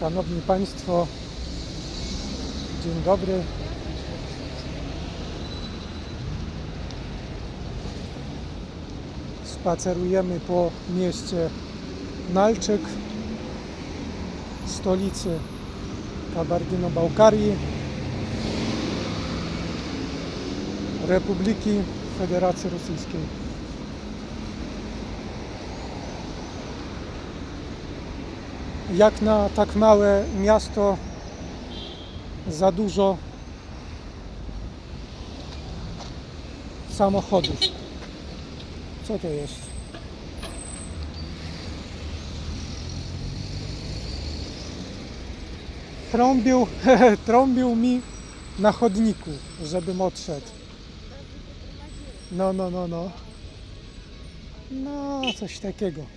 Szanowni Państwo, dzień dobry. Spacerujemy po mieście Nalczyk, stolicy Kabardyno-Bałkarii, Republiki Federacji Rosyjskiej. Jak na tak małe miasto za dużo samochodów. Co to jest? Trąbił, trąbił mi na chodniku, żebym odszedł. No, no, no, no. No, coś takiego.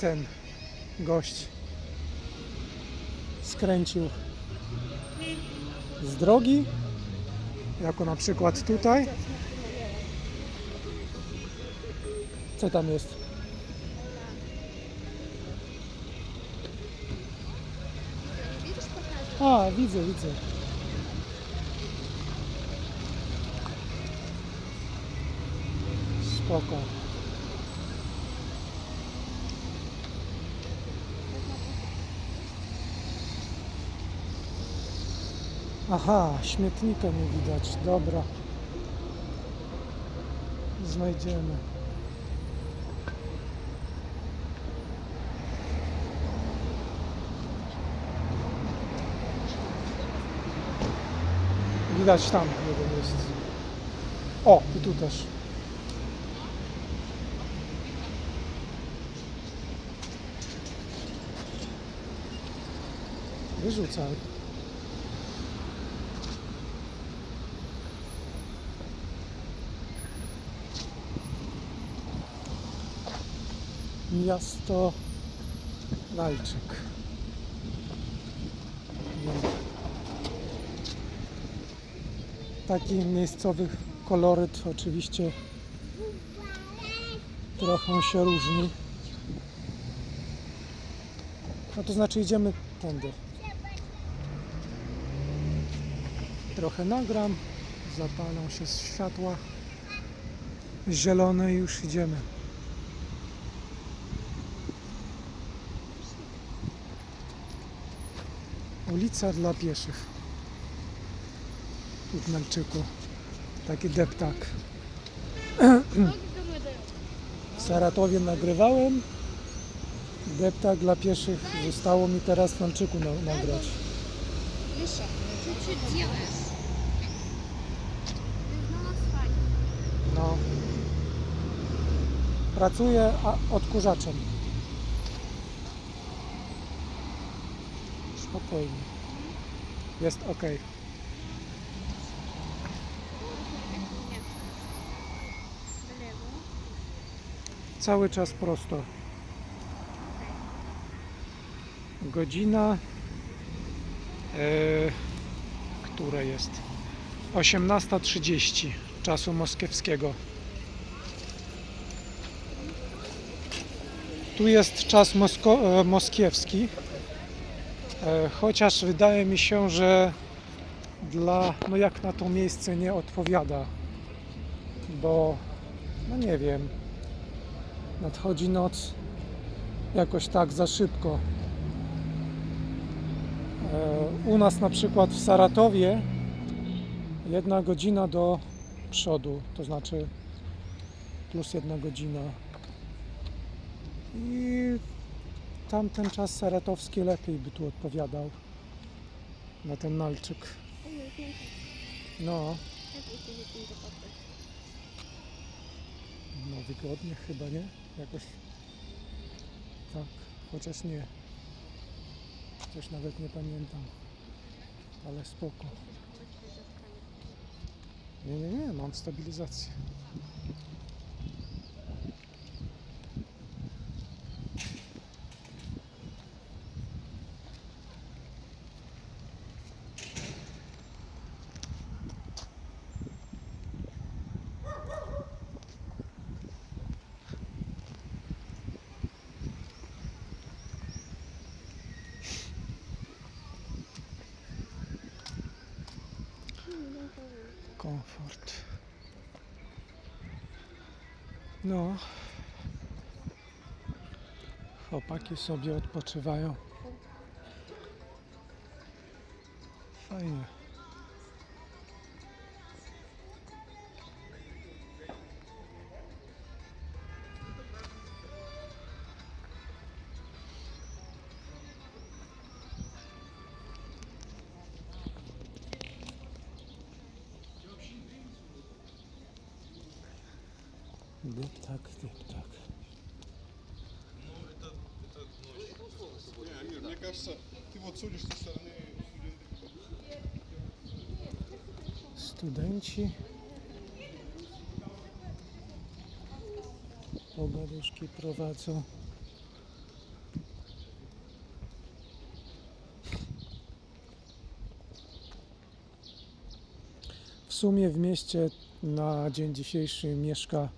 Ten gość skręcił z drogi, jako na przykład tutaj. Co tam jest? A, widzę, widzę. Spoko. Aha, śmietnika nie widać. Dobra. Znajdziemy. Widać tam jeden jest. O, i tu też. Wyrzucaj. Miasto Lajczyk. No. Taki miejscowy koloryt oczywiście trochę się różni. No to znaczy idziemy tędy. Trochę nagram, zapalą się światła zielone i już idziemy. Ulica dla pieszych. Tu w Melczyku. Taki deptak. W Saratowie nagrywałem. Deptak dla pieszych. Zostało mi teraz w Melczyku na, nagrać. Миша, ты что делаешь? Ты на асфальт. No. Pracuję a, odkurzaczem. Spokojnie. Jest ok. Cały czas prosto. Godzina, yy, która jest 18.30 czasu moskiewskiego. Tu jest czas mosko- e, moskiewski. E, chociaż wydaje mi się, że dla, no jak na to miejsce nie odpowiada, bo no nie wiem, nadchodzi noc jakoś tak za szybko. E, U nas na przykład w Saratowie jedna godzina do przodu, to znaczy plus jedna godzina. I tamten czas saratowski lepiej by tu odpowiadał na ten nalczyk. No, no wygodnie chyba, nie? Jakoś tak, chociaż nie. Coś nawet nie pamiętam. Ale spoko. Nie, nie, nie, mam stabilizację. Komfort. No. Chłopaki sobie odpoczywają. Deptak, deptak. Не, Амир, мне кажется, ты вот судишь со стороны Studenci. Pogaduszki prowadzą. W sumie w mieście na dzień dzisiejszy mieszka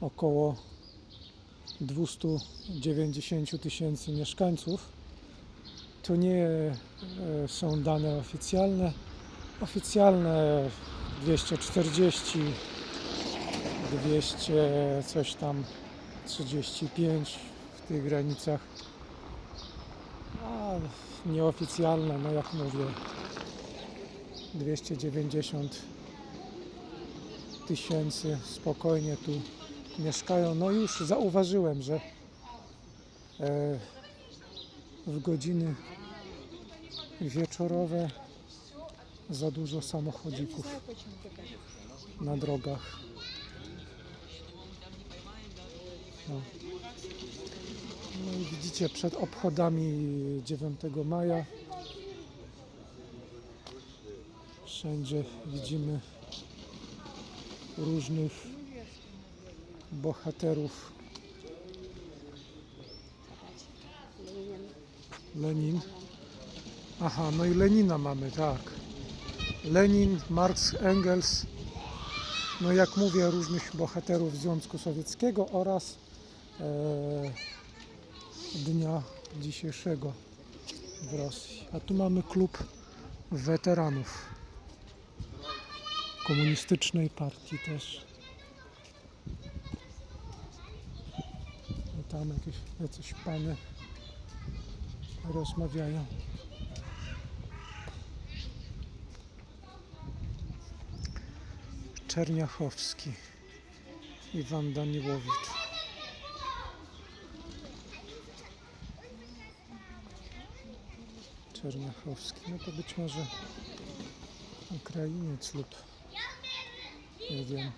około 290 tysięcy mieszkańców. To nie e, są dane oficjalne. Oficjalne 240, 200 coś tam 35 w tych granicach. A nieoficjalne, no jak mówię, 290 tysięcy spokojnie tu mieszkają. No już zauważyłem, że e, w godziny wieczorowe za dużo samochodzików na drogach. No. no i widzicie przed obchodami 9 maja wszędzie widzimy różnych bohaterów. Lenin. Aha, no i Lenina mamy, tak. Lenin, Marx, Engels, no jak mówię, różnych bohaterów Związku Sowieckiego oraz e, dnia dzisiejszego w Rosji. A tu mamy klub weteranów komunistycznej partii też. Tam jakieś jacyś rozmawiają. Czerniachowski Iwan Daniłowicz. Czerniachowski, no to być może Ukrainiec lub nie wiem.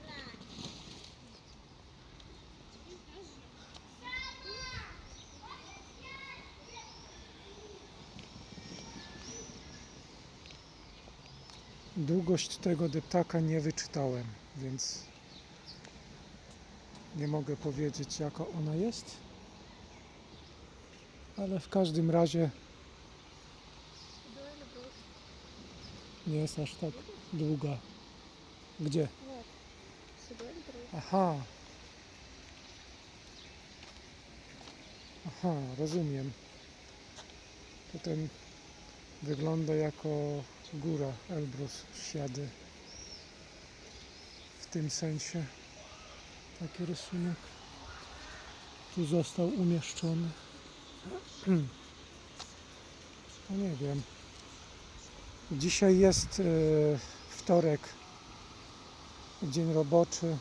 długość tego deptaka nie wyczytałem, więc nie mogę powiedzieć jaka ona jest. Ale w każdym razie nie jest aż tak długa. Gdzie? Aha. Aha, rozumiem wygląda jako góra Elbrus Siady. W tym sensie taki rysunek tu został umieszczony. No nie wiem. Dzisiaj jest e, wtorek, dzień roboczy.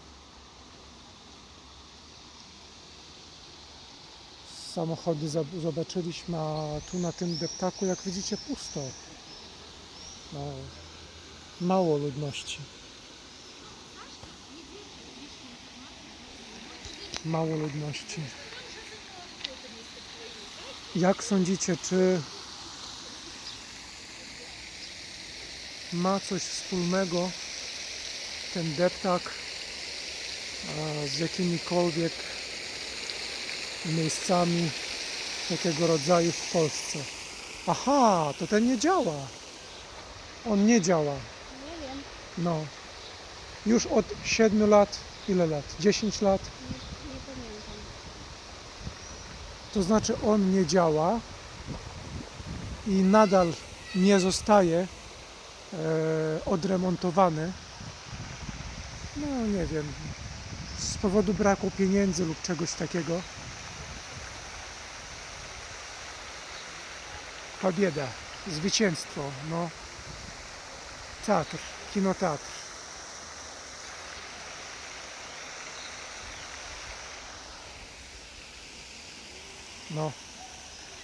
Samochody zobaczyliśmy, a tu na tym deptaku, jak widzicie, pusto. No, mało ludności. Mało ludności. Jak sądzicie, czy ma coś wspólnego ten deptak a, z jakimikolwiek miejscami takiego rodzaju w Polsce? Aha, to ten nie działa. On nie działa. Не wiem. No. Już od 7 lat, ile lat? 10 lat. Nie, nie pamiętam. To znaczy on nie działa i nadal nie zostaje e, odremontowany. no nie wiem, z powodu braku pieniędzy lub czegoś takiego. Pobieda, zwycięstwo, no. Teatr, kinoteatr. No,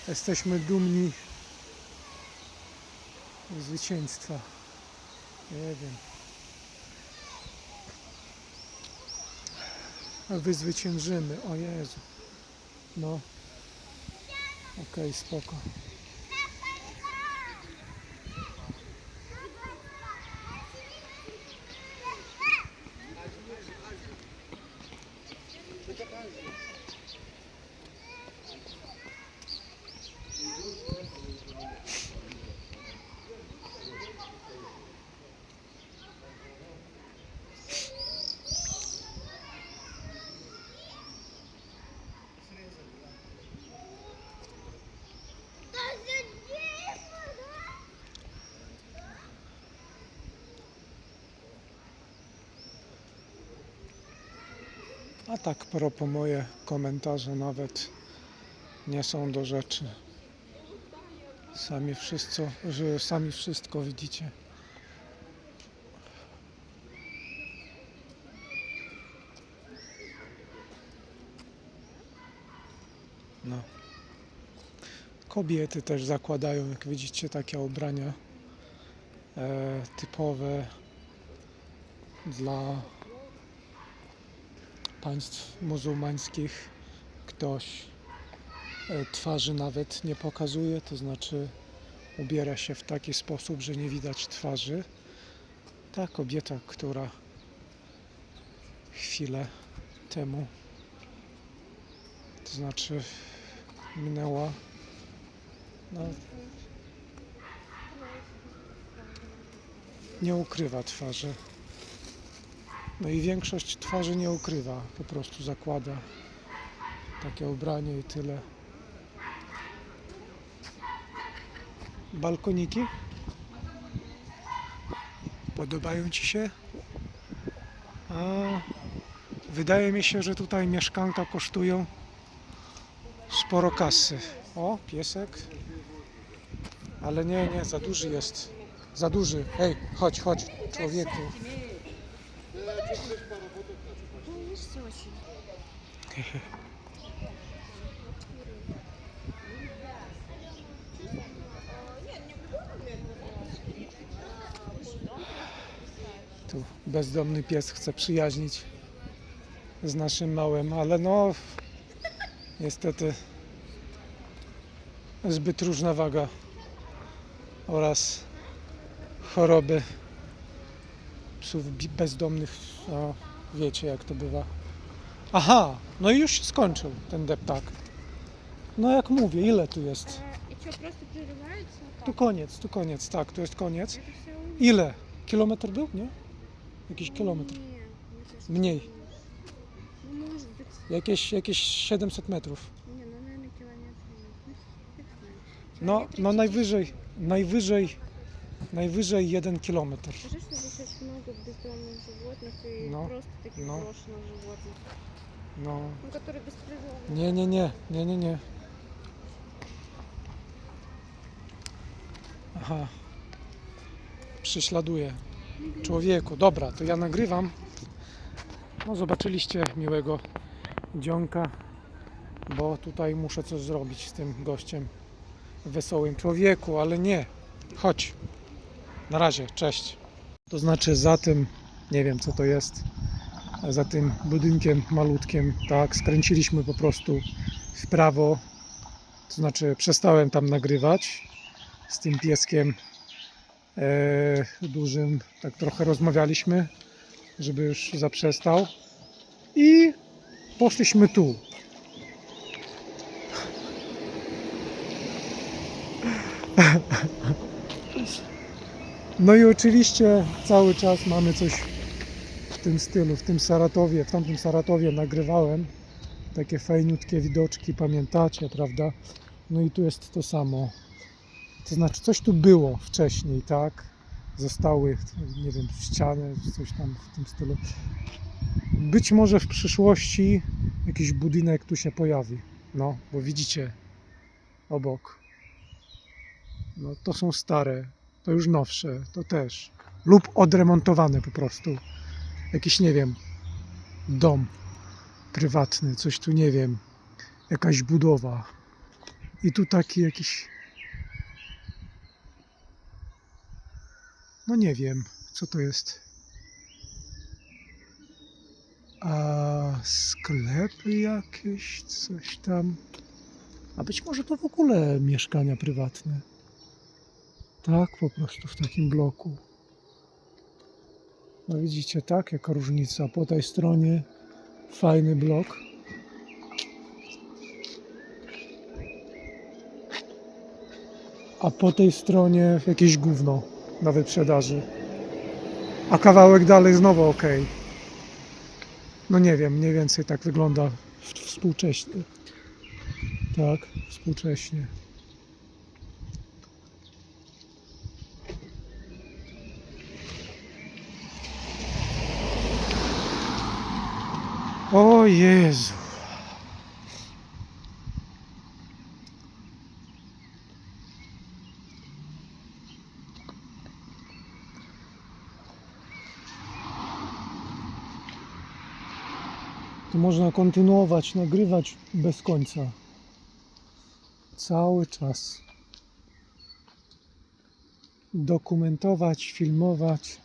jesteśmy dumni zwycięstwa. Nie wiem. Wyzwyciężymy, o Jezu. No. Okej, spoko. A tak propos moje komentarze nawet nie są do rzeczy. Sami wszystko, że sami wszystko widzicie. No. Kobiety też zakładają, jak widzicie, takie ubrania e, typowe dla państw muzułmańskich ktoś e, twarzy nawet nie pokazuje, to znaczy ubiera się w taki sposób, że nie widać twarzy. Ta kobieta, która chwilę temu, to znaczy minęła, no, nie ukrywa twarzy. No i większość twarzy nie ukrywa, po prostu zakłada takie ubranie i tyle. Balkoniki? Podobają Ci się? A, wydaje mi się, że tutaj mieszkanka kosztują sporo kasy. O, piesek. Ale nie, nie, za duży jest. Za duży. Hej, chodź, chodź, człowieku. Tu bezdomny pies chce przyjaźnić z naszym małym, ale no niestety zbyt różna waga oraz choroby psów bi- bezdomnych. No, wiecie jak to bywa. Aha, no i już się skończył ten deptak. No jak mówię, ile tu jest? А, и что, просто прерывается? Tu koniec, tu koniec, tak, tu jest koniec. Это все Ile? Kilometr był, nie? Jakiś kilometr. Не, мне кажется, Mniej. меньше. Ну, может быть. Jakieś, jakieś 700 metrów. Не, ну, наверное, километр. Ну, фиг знает. No, Километров no 30. najwyżej, najwyżej, najwyżej 1 kilometr. Скажи, что здесь очень много бездомных животных и Ну, просто таких ну. брошенных животных. No, Ну, которые беспризорные. nie, nie, nie, nie, nie, nie. Aha. Prześladuje. Człowieku, dobra, to ja nagrywam. No zobaczyliście miłego dzionka, bo tutaj muszę coś zrobić z tym gościem wesołym. Człowieku, ale nie. Chodź. Na razie, cześć. To znaczy za tym, nie wiem co to jest, za tym budynkiem malutkim, tak, skręciliśmy po prostu w prawo, to znaczy przestałem tam nagrywać z tym pieskiem e, dużym, tak trochę rozmawialiśmy, żeby już zaprzestał i poszliśmy tu. No i oczywiście cały czas mamy coś w tym stylu, w tym Saratowie, w tamtym Saratowie nagrywałem takie fajniutkie widoczki, pamiętacie, prawda? No i tu jest to samo. To znaczy, coś tu było wcześniej, tak? zostały, nie wiem, ściany, coś tam w tym stylu. Być może w przyszłości jakiś budynek tu się pojawi. No, bo widzicie obok. No, to są stare, to już nowsze, to też. Lub odremontowane po prostu. Jakiś, nie wiem, dom prywatny, coś tu, nie wiem, jakaś budowa. I tu taki jakiś. No nie wiem, co to jest. A sklepy jakieś, coś tam. A być może to w ogóle mieszkania prywatne. Tak, po prostu w takim bloku. No widzicie, tak, jaka różnica. Po tej stronie fajny blok. A po tej stronie jakieś gówno na wyprzedaży. A kawałek dalej znowu ok. No nie wiem, mniej więcej tak wygląda współcześnie. Tak, współcześnie. Jezu. Tu można kontynuować, nagrywać bez końca. Cały czas. Dokumentować, filmować.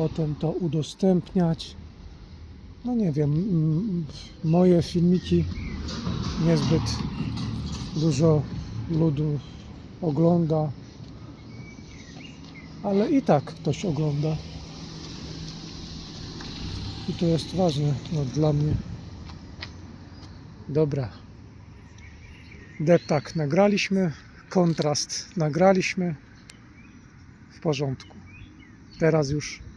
Potem to udostępniać. No nie wiem, mm, moje filmiki niezbyt dużo ludu ogląda, ale i tak ktoś ogląda. I to jest ważne no, dla mnie. Dobra. Deptak nagraliśmy, kontrast nagraliśmy. W porządku. Teraz już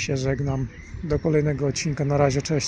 się żegnam. Do kolejnego odcinka. Na razie, cześć.